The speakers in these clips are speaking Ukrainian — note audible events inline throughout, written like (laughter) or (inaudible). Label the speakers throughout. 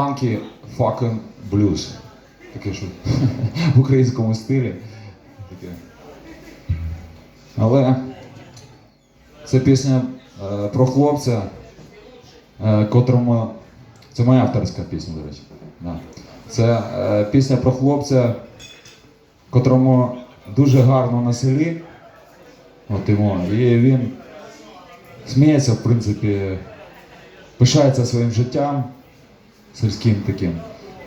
Speaker 1: Funky fucking blues. Таке що (laughs) в українському стилі. Таке. Але це пісня е, про хлопця, е, котрому. Це моя авторська пісня, до речі. Да. Це е, пісня про хлопця, котрому дуже гарно на селі. От йому. І він сміється, в принципі, пишається своїм життям сільським таким.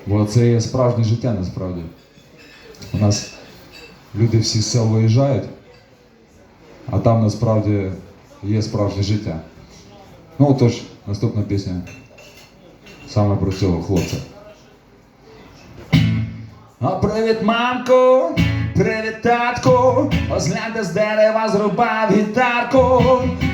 Speaker 1: Бо це є справжнє життя насправді. У нас люди всі з сел виїжджають, а там насправді є справжнє життя. Ну отож, наступна пісня саме про цього хлопця. А привіт, мамку, привіт, татку, Озгляньте з дерева зрубав гітарку,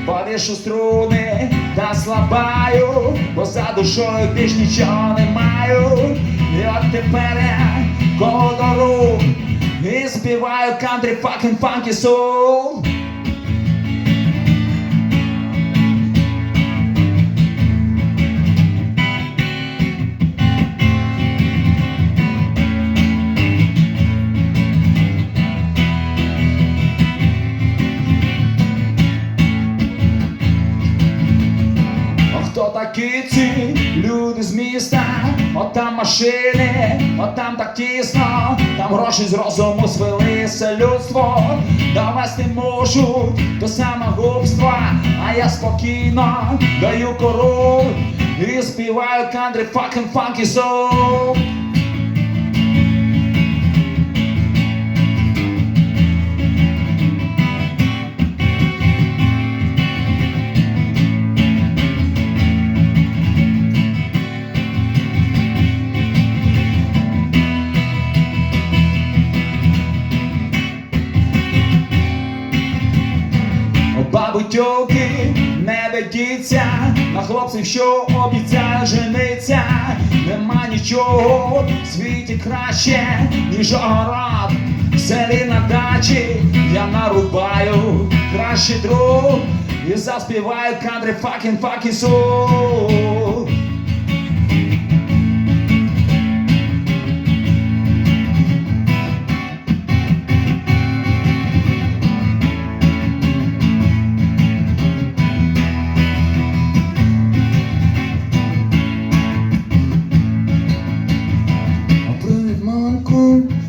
Speaker 1: повішу струни та слабаю, бо за душою більш нічого не маю. І от тепер я коло і співаю country fucking funky. А хто такі ці люди з міста? От там машини, от там так тісно, там гроші з розуму свелися людство, довести можуть до самогубства, а я спокійно даю кору і співаю country fucking funky soul. Бабу не ведіться на хлопців, що обіцяє жениться. Нема нічого в світі краще, ніж огород в селі на дачі. Я нарубаю кращий друг і заспіваю кадри факін fucking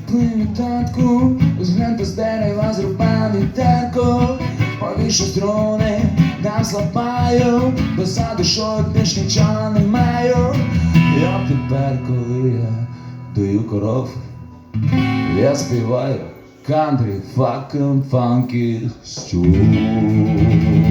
Speaker 1: привіт, татку, згляньте з дерева зрубаний терко, повішу струни, дам слабаю, бо за душою більш нічого не маю. Я тепер, коли я даю коров, я співаю country fucking funky stew.